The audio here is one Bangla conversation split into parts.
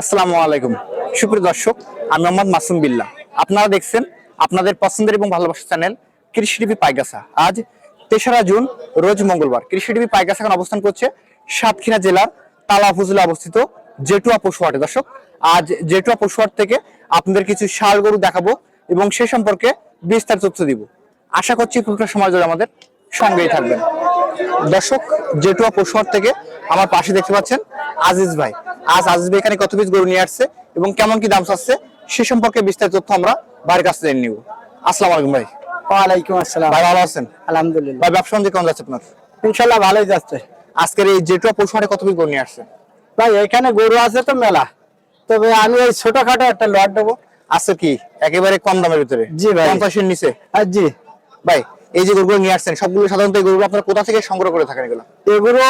আসসালামু আলাইকুম। সুপ্রিয় দর্শক, আমি মোহাম্মদ মাসুম বিল্লাহ আপনারা দেখছেন আপনাদের পছন্দের এবং ভালোবাসার চ্যানেল কৃষি টিভি পাইগাসা আজ তেসরা জুন, রোজ মঙ্গলবার। কৃষি টিভি পাইগাসা এখন অবস্থান করছে সাতক্ষীরা জেলার তালা উপজেলা অবস্থিত জেটুয়া পশুহাটে। দর্শক, আজ জেটুয়া পশুহাট থেকে আপনাদের কিছু ষাড় গরু দেখাবো এবং সে সম্পর্কে বিস্তারিত তথ্য দিব। আশা করছি পুরোটা সময় ধরে আমাদের সঙ্গেই থাকবেন। দর্শক, জেটুয়া পশুহাট থেকে আমার পাশে দেখতে পাচ্ছেন আজিজ ভাই। আজ ভাই এখানে কত পিস গরু নিয়ে আসছে এবং কেমন কি দাম চাচ্ছে সে সম্পর্কে বিস্তারিত তথ্য আমরা ভাইয়ের কাছ থেকে নিব। আসসালামু আলাইকুম ভাই। ওয়ালাইকুম আসসালাম। ভাই ভালো আছেন? আলহামদুলিল্লাহ। ভাই ব্যবসা বাণিজ্য কেমন যাচ্ছে আপনার? ইনশাল্লাহ ভালোই যাচ্ছে। আজকের এই জেটুয়া পশুহাটে কত পিস গরু নিয়ে আসছে? ভাই এখানে গরু আছে তো মেলা। তবে আমি ওই ছোটখাটো একটা লট দেবো। আছে কি? একেবারে কম দামের ভিতরে। জি ভাই। পঞ্চাশের নিচে। আর জি। ভাই এই যে গরুগুলো নিয়ে আসছেন সবগুলো সাধারণত এই গরুগুলো আপনারা কোথা থেকে সংগ্রহ করে থাকেন এগুলো? এগুলো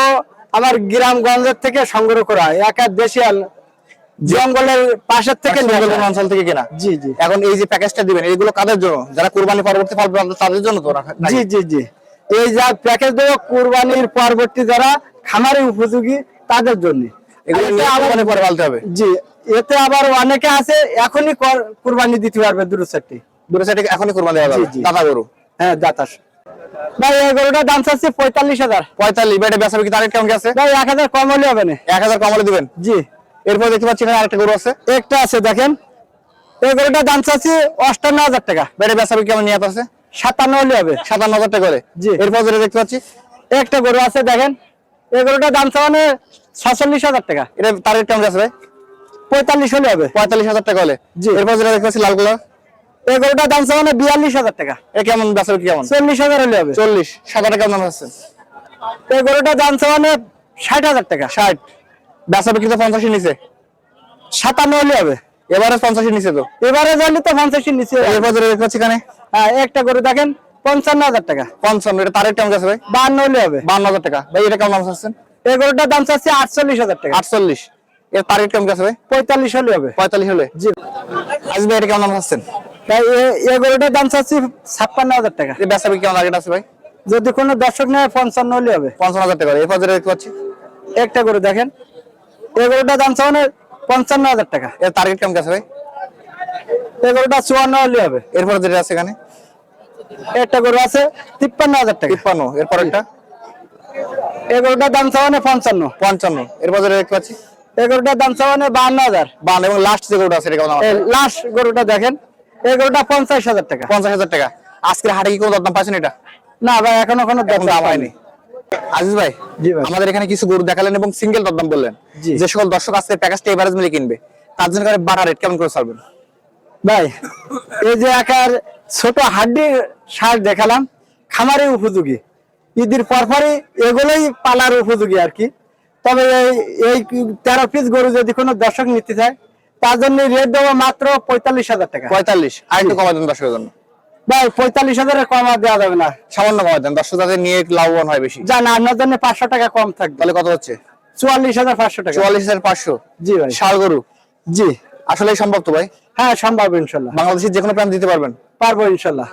আমার গ্রামগঞ্জের থেকে সংগ্রহ করা একা দেশি জঙ্গলের পাশের থেকে সুন্দরবন অঞ্চল থেকে কেনা? জি জি। এখন এই যে প্যাকেজটা দিবেন এগুলো কাদের জন্য? যারা কোরবানি পরবর্তী ফল তাদের জন্য তো? জি জি জি। এই যা প্যাকেজ দেবো কুরবানির পরবর্তী যারা খামারে উপযোগী তাদের জন্য। এগুলো নিয়ে কোরবানি পরে পালতে হবে। জি এতে আবার অনেকে আছে এখনই কর- কুরবানি দিতে পারবে দূর চারটি দূরে সাইডে এখনই কোরবানি দেওয়া যাবে। গরু। হ্যাঁ দাতাস ভাই এই গরুটার দাম চাচ্ছি পঁয়তাল্লিশ হাজার। পঁয়তাল্লিশ বেচা বিক্রি টার্গেট কেমন আছে? ভাই এক হাজার কম হলে হবে না। এক হাজার কমলে দিবেন? জি। এরপর দেখতে পাচ্ছি এখানে আরেকটা গরু আছে। একটা আছে দেখেন। এই গরুটার দাম চাচ্ছি অষ্টান্ন হাজার টাকা। বেটে বেচা বিক্রি কেমন নিয়ে আছে? সাতান্ন হলে হবে। সাতান্ন হাজার টাকা করে। জি। এরপর যেটা দেখতে পাচ্ছি একটা গরু আছে দেখেন। এই গরুটার দাম চাওয়ানো সাতচল্লিশ হাজার টাকা। এটা টার্গেট কেমন আছে ভাই? পঁয়তাল্লিশ হলে হবে। পঁয়তাল্লিশ হাজার টাকা হলে। জি। এরপর যেটা দেখতে পাচ্ছি লাল কালার এই দাম চাওয়ানো বিয়াল্লিশ হাজার টাকা। এটা কেমন বেচা বিক্রি কেমন? চল্লিশ হাজার হলে হবে। চল্লিশ। হাজার কেমন দাম আছে? এই দাম চাওয়ানো ষাট হাজার টাকা। ষাট। বেচা বিক্রি তো পঞ্চাশের নিচে। সাতান্ন হলে হবে। এবারে পঞ্চাশের নিচে তো। এবারে জানলে তো পঞ্চাশের নিচে। এরপর এখানে। হ্যাঁ, একটা গরু দেখেন পঞ্চান্ন হাজার টাকা। পঞ্চান্ন এটা টার্গেট কেমন আছে ভাই? বান্ন হলে হবে। বান্ন হাজার টাকা। ভাই এটা কেমন দাম চাচ্ছেন এই গরুটার দাম চাচ্ছি আটচল্লিশ হাজার টাকা। আটচল্লিশ। এর টার্গেট কেমন আছে ভাই? পঁয়তাল্লিশ হলে হবে। পঁয়তাল্লিশ হলে। জি। আজ ভাই এটা কেমন দাম চাচ্ছেন তাই এ- এই গরুটার দাম চাচ্ছি ছাপ্পান্ন হাজার টাকা। এই বেচা বিক্রি কেমন আছে ভাই? যদি কোনো দর্শক নেয় পঞ্চান্ন হলে হবে। পঞ্চান্ন হাজার টাকা এরপর যেটা দেখতে পাচ্ছি। একটা গরু দেখেন। এই গরুটার দাম চাওয়ানো পঞ্চান্ন হাজার টাকা। এর টার্গেট কেমন আছে ভাই? এই গরুটা চুয়ান্ন হলে হবে। এরপর যেটা আছে এখানে? একটা গরু আছে তিপ্পান্ন হাজার টাকা। তিপ্পান্ন। এরপর একটা? এই গরুটার দাম চাওয়ানো পঞ্চান্ন। পঞ্চান্ন। এরপর যেটা দেখতে পাচ্ছি? এই গরুটার দাম চাওয়ানো বাহান্ন হাজার। বান্ন। এবং লাস্ট যে গরুটা আছে? এই লাস্ট গরুটা দেখেন। এই পঞ্চাশ হাজার টাকা। পঞ্চাশ হাজার টাকা। আজকের হাটে কি কোনো দরদাম পাচ্ছেন এটা? না ভাই এখনও কোনো দাম হয়নি। আজিজ ভাই আমাদের এখানে কিছু গরু দেখালেন এবং সিঙ্গেল দরদাম বললেন যে সকল দর্শক আজকে প্যাকেজটা এভারেজ মিলে কিনবে। তার জন্য করে বাটা রেট কেমন করে ছাড়বেন? ভাই এই যে ছোট হাড্ডি সার দেখালাম খামারে উপযোগী। ঈদের পরপরই এগুলোই পালার উপযোগী আর কি। তবে এই তেরো পিস গরু যদি কোনো দর্শক নিতে চায় তার জন্য রেট দেবো মাত্র পঁয়তাল্লিশ হাজার টাকা। পঁয়তাল্লিশ। আর একটু কমাই দেন দর্শকের জন্য। ভাই পঁয়তাল্লিশ হাজারের কম দেওয়া যাবে না। সামান্য কমাই দেন। দর্শক যাতে নিয়ে লাভবান হয় বেশি। জান আপনার জন্য পাঁচশো টাকা কম থাকবে। তাহলে কত হচ্ছে? চুয়াল্লিশ হাজার পাঁচশো টাকা। চুয়াল্লিশ হাজার পাঁচশো। জি ভাই। ষাড় গরু। জি। আসলে সম্ভব তো ভাই? হ্যাঁ সম্ভব ইনশাল্লাহ। বাংলাদেশের যে কোনো প্রান্ত দিতে পারবেন। পারব ইনশাল্লাহ।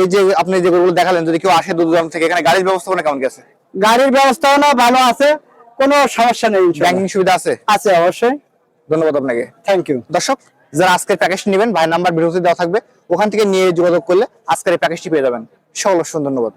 এই যে আপনি যে গরুগুলো দেখালেন যদি কেউ আসে দূর থেকে এখানে গাড়ির ব্যবস্থাপনা কেমন গেছে গাড়ির ব্যবস্থাও না ভালো আছে কোনো সমস্যা নেই। ব্যাংকিং সুবিধা আছে? আছে অবশ্যই। ধন্যবাদ আপনাকে। থ্যাংক ইউ দর্শক যারা আজকের প্যাকেজটি নেবেন ভাই নাম্বার ভিডিওতে দেওয়া থাকবে ওখান থেকে নিয়ে যোগাযোগ করলে আজকের এই প্যাকেজটি পেয়ে যাবেন। সকল অসংখ্য ধন্যবাদ।